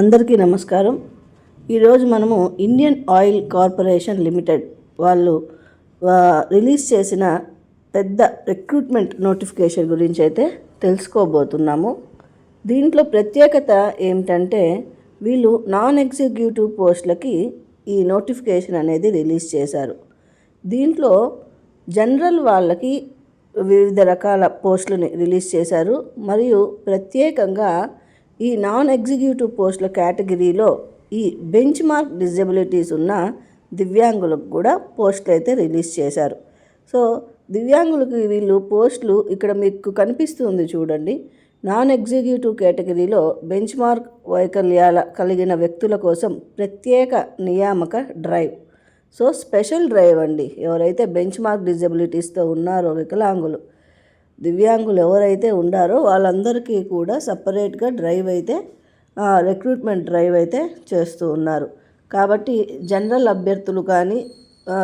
అందరికీ నమస్కారం. ఈరోజు మనము ఇండియన్ ఆయిల్ కార్పొరేషన్ లిమిటెడ్ వాళ్ళు రిలీజ్ చేసిన పెద్ద రిక్రూట్మెంట్ నోటిఫికేషన్ గురించి అయితే తెలుసుకోబోతున్నాము. దీంట్లో ప్రత్యేకత ఏమిటంటే వీళ్ళు నాన్ ఎగ్జిక్యూటివ్ పోస్టులకి ఈ నోటిఫికేషన్ అనేది రిలీజ్ చేశారు. దీంట్లో జనరల్ వాళ్ళకి వివిధ రకాల పోస్టులని రిలీజ్ చేశారు. మరియు ప్రత్యేకంగా ఈ నాన్ ఎగ్జిక్యూటివ్ పోస్టుల కేటగిరీలో ఈ బెంచ్ మార్క్ డిజబిలిటీస్ ఉన్న దివ్యాంగులకు కూడా పోస్టులు అయితే రిలీజ్ చేశారు. సో దివ్యాంగులకు వీళ్ళు పోస్టులు ఇక్కడ మీకు కనిపిస్తుంది చూడండి. నాన్ ఎగ్జిక్యూటివ్ కేటగిరీలో బెంచ్ మార్క్ వైకల్యాల కలిగిన వ్యక్తుల కోసం ప్రత్యేక నియామక డ్రైవ్ సో స్పెషల్ డ్రైవ్ అండి. ఎవరైతే బెంచ్ మార్క్ డిజబిలిటీస్తో ఉన్నారో వికలాంగులు దివ్యాంగులు ఎవరైతే ఉండారో వాళ్ళందరికీ కూడా సపరేట్గా డ్రైవ్ అయితే రిక్రూట్మెంట్ డ్రైవ్ అయితే చేస్తూ ఉన్నారు. కాబట్టి జనరల్ అభ్యర్థులు కానీ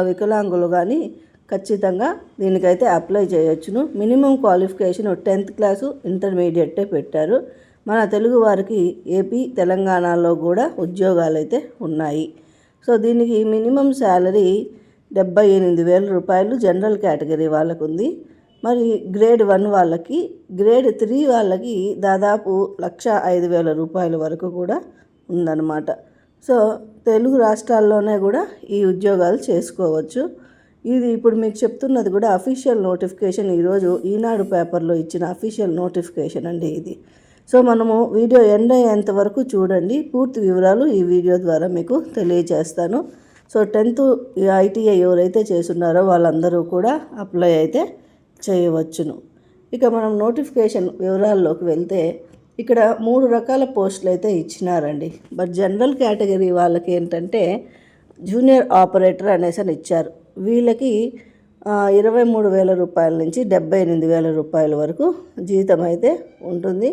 వికలాంగులు కానీ ఖచ్చితంగా దీనికైతే అప్లై చేయొచ్చును. మినిమం క్వాలిఫికేషన్ టెన్త్ క్లాసు ఇంటర్మీడియట్టే పెట్టారు. మన తెలుగు వారికి ఏపీ తెలంగాణలో కూడా ఉద్యోగాలు అయితే ఉన్నాయి. సో దీనికి మినిమం శాలరీ డెబ్బై ఎనిమిది వేల రూపాయలు జనరల్ కేటగిరీ వాళ్ళకు ఉంది మరి గ్రేడ్ వన్ వాళ్ళకి గ్రేడ్ త్రీ వాళ్ళకి దాదాపు లక్ష ఐదు వేల రూపాయల వరకు కూడా ఉందన్నమాట. సో తెలుగు రాష్ట్రాల్లోనే కూడా ఈ ఉద్యోగాలు చేసుకోవచ్చు. ఇది ఇప్పుడు మీకు చెప్తున్నది కూడా అఫీషియల్ నోటిఫికేషన్ ఈరోజు ఈనాడు పేపర్లో ఇచ్చిన అఫీషియల్ నోటిఫికేషన్ అండి ఇది. సో మనము వీడియో ఎండ్ అయ్యేంత వరకు చూడండి. పూర్తి వివరాలు ఈ వీడియో ద్వారా మీకు తెలియజేస్తాను. సో టెన్త్ ఐటీఐ ఎవరైతే చేస్తున్నారో వాళ్ళందరూ కూడా అప్లై అయితే చేయవచ్చును. ఇక మనం నోటిఫికేషన్ వివరాల్లోకి వెళ్తే ఇక్కడ మూడు రకాల పోస్టులు అయితే ఇచ్చినారండి. బట్ జనరల్ కేటగిరీ వాళ్ళకి ఏంటంటే జూనియర్ ఆపరేటర్ అనేసి అని ఇచ్చారు. వీళ్ళకి ఇరవై మూడు వేల రూపాయల నుంచి డెబ్బై ఎనిమిది వేల రూపాయల వరకు జీతం అయితే ఉంటుంది.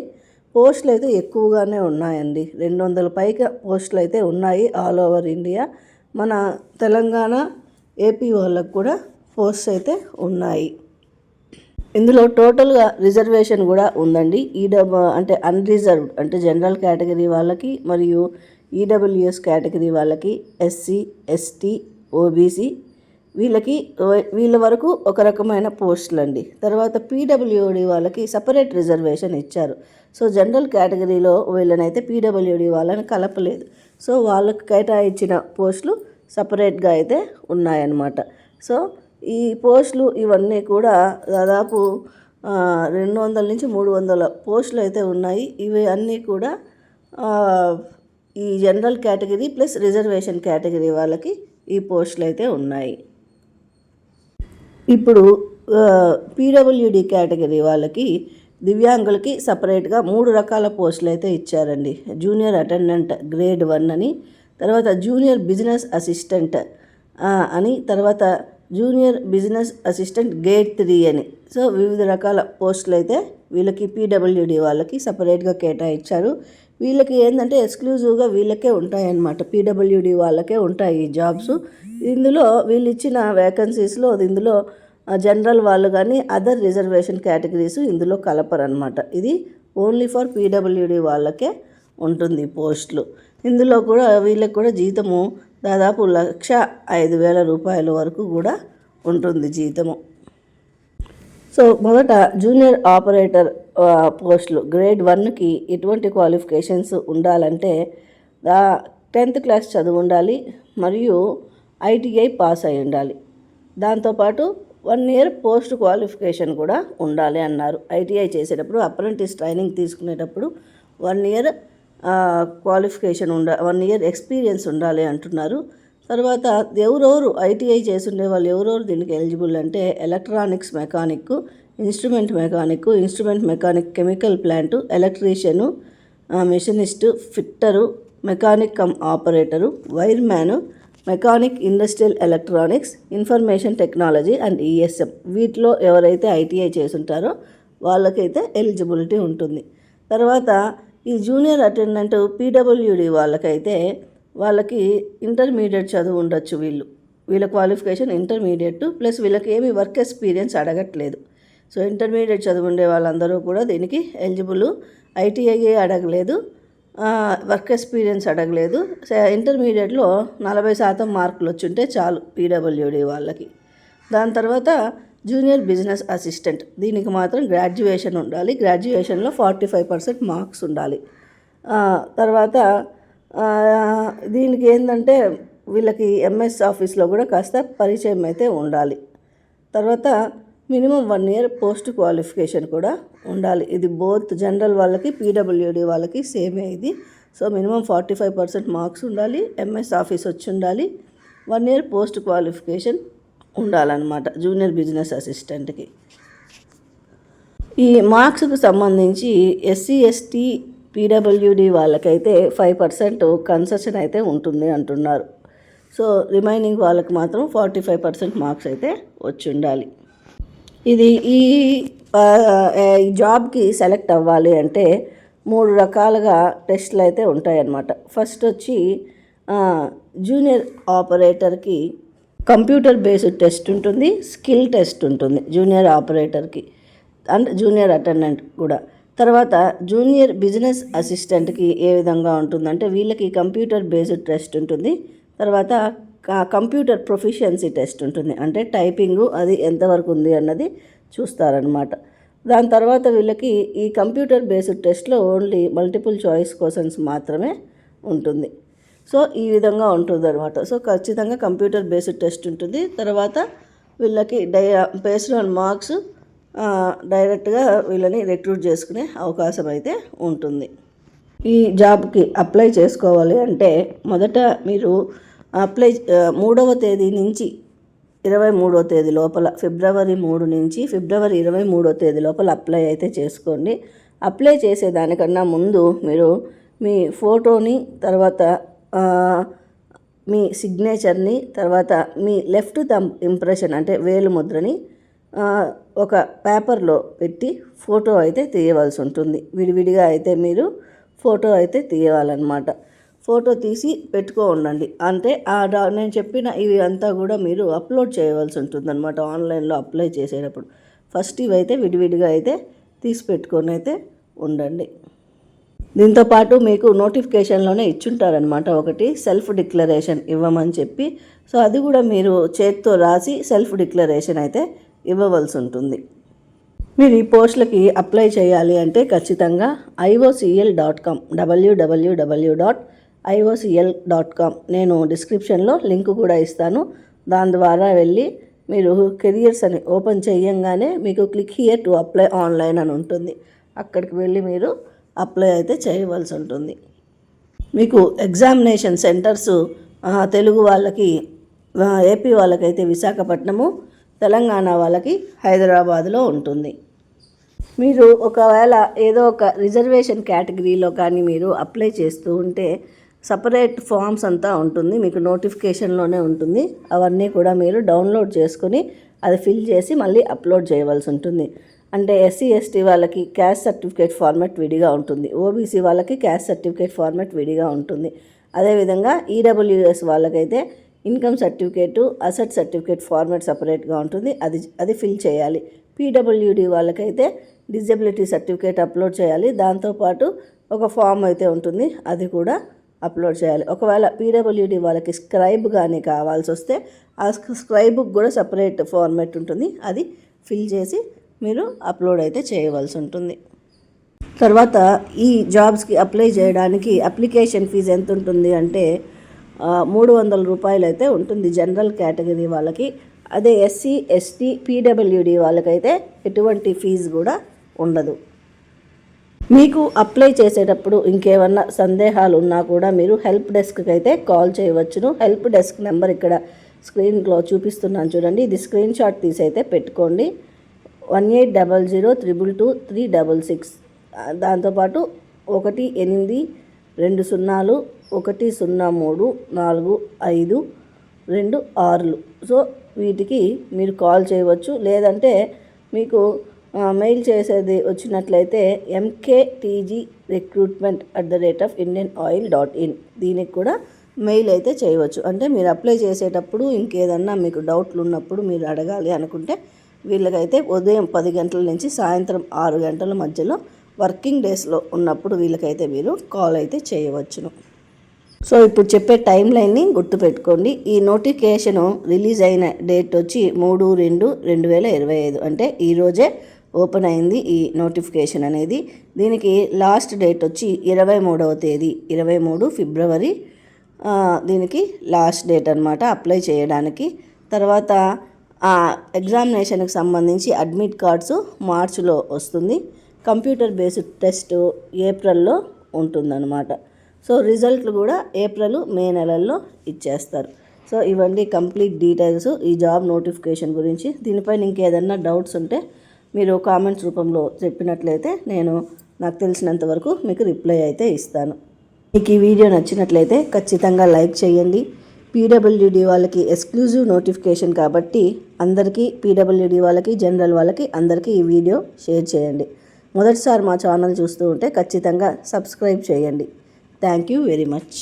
పోస్టులు అయితే ఎక్కువగానే ఉన్నాయండి. రెండు వందల పైగా పోస్టులు అయితే ఉన్నాయి ఆల్ ఓవర్ ఇండియా. మన తెలంగాణ ఏపీ వాళ్ళకు కూడా పోస్ట్స్ అయితే ఉన్నాయి. ఇందులో టోటల్గా రిజర్వేషన్ కూడా ఉందండి. ఈడబ్ల్యూ అంటే అన్రిజర్వ్డ్ అంటే జనరల్ కేటగిరీ వాళ్ళకి మరియు ఈడబ్ల్యూఎస్ కేటగిరీ వాళ్ళకి ఎస్సీ ఎస్టీ ఓబీసీ వీళ్ళకి వీళ్ళ వరకు ఒక రకమైన పోస్టులు అండి తర్వాత పీడబ్ల్యూడి వాళ్ళకి సపరేట్ రిజర్వేషన్ ఇచ్చారు. సో జనరల్ కేటగిరీలో వీళ్ళనైతే పీడబ్ల్యూడి వాళ్ళని కలపలేదు. సో వాళ్ళకి కేటాయించిన పోస్టులు సపరేట్గా అయితే ఉన్నాయన్నమాట. సో ఈ పోస్టులు ఇవన్నీ కూడా దాదాపు రెండు వందల నుంచి మూడు వందల పోస్టులు అయితే ఉన్నాయి. ఇవి అన్నీ కూడా ఈ general category plus reservation category వాళ్ళకి ఈ పోస్టులు అయితే ఉన్నాయి. ఇప్పుడు పీడబ్ల్యూడి కేటగిరీ వాళ్ళకి దివ్యాంగులకి సపరేట్గా మూడు రకాల పోస్టులు అయితే ఇచ్చారండి. జూనియర్ అటెండెంట్ గ్రేడ్ వన్ అని తర్వాత జూనియర్ బిజినెస్ అసిస్టెంట్ అని తర్వాత junior business assistant grade three అని. సో వివిధ రకాల పోస్టులు అయితే వీళ్ళకి పీడబ్ల్యూడి వాళ్ళకి సపరేట్గా కేటాయించారు. వీళ్ళకి ఏంటంటే ఎక్స్క్లూజివ్గా వీళ్ళకే ఉంటాయన్నమాట. పీడబ్ల్యూడి వాళ్ళకే ఉంటాయి ఈ జాబ్స్. ఇందులో వీళ్ళు ఇచ్చిన వేకెన్సీస్లో ఇందులో జనరల్ వాళ్ళు కానీ అదర్ రిజర్వేషన్ కేటగిరీస్ ఇందులో కలపరనమాట ఇది ఓన్లీ ఫర్ పీడబ్ల్యూడి వాళ్ళకే ఉంటుంది పోస్టులు. ఇందులో కూడా వీళ్ళకి కూడా జీతము దాదాపు లక్ష ఐదు వేల రూపాయల వరకు కూడా ఉంటుంది జీతము. సో మొదట జూనియర్ ఆపరేటర్ పోస్టులు గ్రేడ్ వన్కి ఎటువంటి క్వాలిఫికేషన్స్ ఉండాలంటే దా టెన్త్ క్లాస్ చదువు ఉండాలి మరియు ఐటీఐ పాస్ అయి ఉండాలి. దాంతోపాటు వన్ ఇయర్ పోస్ట్ క్వాలిఫికేషన్ కూడా ఉండాలి అన్నారు. ఐటీఐ చేసేటప్పుడు అప్రెంటిస్ ట్రైనింగ్ తీసుకునేటప్పుడు వన్ ఇయర్ క్వాలిఫికేషన్ ఉండ వన్ ఇయర్ ఎక్స్పీరియన్స్ ఉండాలి అంటున్నారు. తర్వాత ఎవరెవరు ఐటీఐ చేస్తుండే వాళ్ళు ఎవరెవరు దీనికి ఎలిజిబుల్ అంటే electronics mechanic instrument mechanic instrument mechanic chemical plant electrician machinist fitter mechanic cum operator wireman mechanic industrial electronics information technology and ESM వీటిలో ఎవరైతే ఐటీఐ చేస్తుంటారో వాళ్ళకైతే ఎలిజిబిలిటీ ఉంటుంది. తర్వాత ఈ జూనియర్ అటెండెంట్ పీడబ్ల్యూడి వాళ్ళకైతే వాళ్ళకి ఇంటర్మీడియట్ చదువు ఉండొచ్చు వీళ్ళు. వీళ్ళ క్వాలిఫికేషన్ ఇంటర్మీడియట్ ప్లస్ వీళ్ళకి ఏమి వర్క్ ఎక్స్పీరియన్స్ అడగట్లేదు. సో ఇంటర్మీడియట్ చదువు ఉండే వాళ్ళందరూ కూడా దీనికి ఎలిజిబుల్. ఐటీఐ అడగలేదు. వర్క్ ఎక్స్పీరియన్స్ అడగలేదు. స- ఇంటర్మీడియట్లో నలభై శాతం మార్కులు వచ్చుంటే చాలు పీడబ్ల్యూడి వాళ్ళకి. దాని తర్వాత జూనియర్ బిజినెస్ అసిస్టెంట్. దీనికి మాత్రం గ్రాడ్యుయేషన్ ఉండాలి. గ్రాడ్యుయేషన్లో ఫార్టీ ఫైవ్ పర్సెంట్ మార్క్స్ ఉండాలి. తర్వాత దీనికి ఏంటంటే వీళ్ళకి ఎంఎస్ ఆఫీస్లో కూడా కాస్త పరిచయం అయితే ఉండాలి. తర్వాత minimum one year post qualification కూడా ఉండాలి. ఇది బోత్ జనరల్ వాళ్ళకి పీడబ్ల్యూడి వాళ్ళకి సేమే ఇది. So minimum forty five percent marks ఉండాలి. ఎంఎస్ ఆఫీస్ వచ్చి ఉండాలి. వన్ ఇయర్ పోస్ట్ క్వాలిఫికేషన్ ఉండాలన్నమాట జూనియర్ బిజినెస్ అసిస్టెంట్కి. ఈ మార్క్స్కు సంబంధించి ఎస్సీ ఎస్టీ పీడబ్ల్యూడి వాళ్ళకైతే ఫైవ్ పర్సెంట్ కన్సెషన్ అయితే ఉంటుంది అంటున్నారు. సో రిమైనింగ్ వాళ్ళకి మాత్రం ఫార్టీ ఫైవ్ పర్సెంట్ మార్క్స్ అయితే వచ్చి ఉండాలి. ఇది ఈ జాబ్కి సెలెక్ట్ అవ్వాలి అంటే మూడు రకాలుగా టెస్ట్లు అయితే ఉంటాయన్నమాట. ఫస్ట్ వచ్చి జూనియర్ ఆపరేటర్కి కంప్యూటర్ బేస్డ్ టెస్ట్ ఉంటుంది స్కిల్ టెస్ట్ ఉంటుంది జూనియర్ ఆపరేటర్కి అండ్ జూనియర్ అటెండెంట్ కూడా. తర్వాత జూనియర్ బిజినెస్ అసిస్టెంట్కి ఏ విధంగా ఉంటుందంటే వీళ్ళకి కంప్యూటర్ బేస్డ్ టెస్ట్ ఉంటుంది. తర్వాత కంప్యూటర్ ప్రొఫిషియన్సీ టెస్ట్ ఉంటుంది. అంటే టైపింగు అది ఎంతవరకు ఉంది అన్నది చూస్తారనమాట దాని తర్వాత వీళ్ళకి ఈ కంప్యూటర్ బేస్డ్ టెస్ట్లో ఓన్లీ మల్టిపుల్ చాయిస్ క్వశ్చన్స్ మాత్రమే ఉంటుంది. సో ఈ విధంగా ఉంటుంది అనమాట సో ఖచ్చితంగా కంప్యూటర్ బేస్డ్ టెస్ట్ ఉంటుంది. తర్వాత వీళ్ళకి డై బేస్డ్ ఆన్ మార్క్స్ డైరెక్ట్గా వీళ్ళని రిక్రూట్ చేసుకునే అవకాశం అయితే ఉంటుంది. ఈ జాబ్కి అప్లై చేసుకోవాలి అంటే మొదట మీరు అప్లై మూడవ తేదీ నుంచి ఇరవై మూడో తేదీ లోపల ఫిబ్రవరి మూడు నుంచి ఫిబ్రవరి ఇరవై మూడో తేదీ లోపల అప్లై అయితే చేసుకోండి. అప్లై చేసేదానికన్నా ముందు మీరు మీ ఫోటోని తర్వాత మీ సిగ్నేచర్ని తర్వాత మీ లెఫ్ట్ థంబ్ ఇంప్రెషన్ అంటే వేలు ముద్రని ఒక పేపర్లో పెట్టి ఫోటో అయితే తీయవలసి ఉంటుంది. విడివిడిగా అయితే మీరు ఫోటో అయితే తీయాలన్నమాట. ఫోటో తీసి పెట్టుకో ఉండండి. అంటే ఆ డా- నేను చెప్పిన ఇవి అంతా కూడా మీరు అప్లోడ్ చేయవలసి ఉంటుంది అనమాట ఆన్లైన్లో అప్లై చేసేటప్పుడు. ఫస్ట్ ఇవైతే విడివిడిగా అయితే తీసి పెట్టుకొని అయితే ఉండండి. దీంతో పాటు మీకు నోటిఫికేషన్లోనే ఇచ్చుంటారనమాట ఒకటి సెల్ఫ్ డిక్లరేషన్ ఇవ్వమని చెప్పి. సో అది కూడా మీరు చేత్తో రాసి సెల్ఫ్ డిక్లరేషన్ అయితే ఇవ్వవలసి ఉంటుంది. మీరు ఈ పోస్టులకి అప్లై చేయాలి అంటే ఖచ్చితంగా ఐఓసిఎల్ డాట్ కామ్ డబ్ల్యూడబ్ల్యూడబ్ల్యూ డాట్ ఐఓసిఎల్ డాట్ కామ్ నేను డిస్క్రిప్షన్లో లింక్ కూడా ఇస్తాను. దాని ద్వారా వెళ్ళి మీరు కెరియర్స్ అని ఓపెన్ చేయంగానే మీకు click here to apply online అని ఉంటుంది. అక్కడికి వెళ్ళి మీరు అప్లై అయితే చేయవలసి ఉంటుంది. మీకు ఎగ్జామినేషన్ సెంటర్స్ తెలుగు వాళ్ళకి ఏపీ వాళ్ళకైతే విశాఖపట్నము తెలంగాణ వాళ్ళకి హైదరాబాద్లో ఉంటుంది. మీరు ఒకవేళ ఏదో ఒక రిజర్వేషన్ కేటగిరీలో కానీ మీరు అప్లై చేస్తూ ఉంటే సపరేట్ ఫామ్స్ అంతా ఉంటుంది. మీకు నోటిఫికేషన్లోనే ఉంటుంది. అవన్నీ కూడా మీరు డౌన్లోడ్ చేసుకొని అది ఫిల్ చేసి మళ్ళీ అప్లోడ్ చేయవలసి ఉంటుంది. అంటే ఎస్సీ ఎస్టీ వాళ్ళకి క్యాస్ట్ సర్టిఫికేట్ ఫార్మాట్ విడిగా ఉంటుంది. ఓబీసీ వాళ్ళకి క్యాస్ట్ సర్టిఫికేట్ ఫార్మాట్ విడిగా ఉంటుంది. అదేవిధంగా ఈడబ్ల్యూఎస్ వాళ్ళకైతే income certificate asset certificate format సపరేట్గా ఉంటుంది. అది అది ఫిల్ చేయాలి. పీడబ్ల్యూడి వాళ్ళకైతే డిజబిలిటీ సర్టిఫికేట్ అప్లోడ్ చేయాలి. దాంతోపాటు ఒక ఫామ్ అయితే ఉంటుంది. అది కూడా అప్లోడ్ చేయాలి. ఒకవేళ పీడబ్ల్యూడి వాళ్ళకి స్క్రైబ్ కానీ కావాల్సి వస్తే ఆ స్క్రైబ్కి కూడా సపరేట్ ఫార్మాట్ ఉంటుంది. అది ఫిల్ చేసి మీరు అప్లోడ్ అయితే చేయవలసి ఉంటుంది. తర్వాత ఈ జాబ్స్కి అప్లై చేయడానికి అప్లికేషన్ ఫీజు ఎంత ఉంటుంది అంటే మూడు వందల రూపాయలు అయితే ఉంటుంది జనరల్ కేటగిరీ వాళ్ళకి. అదే ఎస్సీ ఎస్టీ పీడబ్ల్యూడి వాళ్ళకైతే ఎటువంటి ఫీజు కూడా ఉండదు. మీకు అప్లై చేసేటప్పుడు ఇంకేమన్నా సందేహాలు ఉన్నా కూడా మీరు హెల్ప్ డెస్క్కి అయితే కాల్ చేయవచ్చును. హెల్ప్ డెస్క్ నెంబర్ ఇక్కడ స్క్రీన్లో చూపిస్తున్నాను చూడండి. ఇది స్క్రీన్ షాట్ తీసి అయితే పెట్టుకోండి. One eight double zero triple two three double six. దాంతోపాటు ఒకటి ఎనిమిది రెండు సున్నాలు ఒకటి సున్నా మూడు నాలుగు ఐదు రెండు ఆరులు. సో వీటికి మీరు కాల్ చేయవచ్చు. లేదంటే మీకు మెయిల్ చేసేది వచ్చినట్లయితే MKTG recruitment at the rate of Indian oil dot in దీనికి కూడా మెయిల్ అయితే చేయవచ్చు. అంటే మీరు అప్లై చేసేటప్పుడు ఇంకేదన్నా మీకు డౌట్లు ఉన్నప్పుడు మీరు అడగాలి అనుకుంటే వీళ్ళకైతే ఉదయం పది గంటల నుంచి సాయంత్రం ఆరు గంటల మధ్యలో వర్కింగ్ డేస్లో ఉన్నప్పుడు వీళ్ళకైతే మీరు కాల్ అయితే చేయవచ్చును. సో ఇప్పుడు చెప్పే టైం లైన్ని గుర్తుపెట్టుకోండి. ఈ నోటిఫికేషన్ రిలీజ్ అయిన డేట్ వచ్చి మూడు రెండు రెండు వేల ఇరవై ఐదు. అంటే ఈరోజే ఓపెన్ అయింది ఈ నోటిఫికేషన్ అనేది. దీనికి లాస్ట్ డేట్ వచ్చి ఇరవై మూడవ తేదీ ఇరవై మూడు ఫిబ్రవరి. దీనికి లాస్ట్ డేట్ అనమాట అప్లై చేయడానికి. తర్వాత ఆ ఎగ్జామినేషన్కి సంబంధించి అడ్మిట్ కార్డ్స్ మార్చిలో వస్తుంది. కంప్యూటర్ బేస్డ్ టెస్ట్ ఏప్రిల్లో ఉంటుందన్నమాట. సో రిజల్ట్లు కూడా ఏప్రిల్ మే నెలల్లో ఇచ్చేస్తారు. సో ఇవన్నీ కంప్లీట్ డీటెయిల్స్. ఈ జాబ్ నోటిఫికేషన్ గురించి. దీనిపైన ఇంకేదన్నా డౌట్స్ ఉంటే మీరు కామెంట్స్ రూపంలో చెప్పినట్లయితే నేను నాకు తెలిసినంత వరకు మీకు రిప్లై అయితే ఇస్తాను. మీకు ఈ వీడియో నచ్చినట్లయితే ఖచ్చితంగా లైక్ చేయండి. పీడబ్ల్యూడి వాళ్ళకి ఎక్స్క్లూజివ్ నోటిఫికేషన్ కాబట్టి అందరికీ పీడబ్ల్యూడి వాళ్ళకి జనరల్ వాళ్ళకి అందరికీ ఈ వీడియో షేర్ చేయండి. మొదటిసారి మా ఛానల్ చూస్తూ ఉంటే ఖచ్చితంగా సబ్స్క్రైబ్ చేయండి. Thank you very much.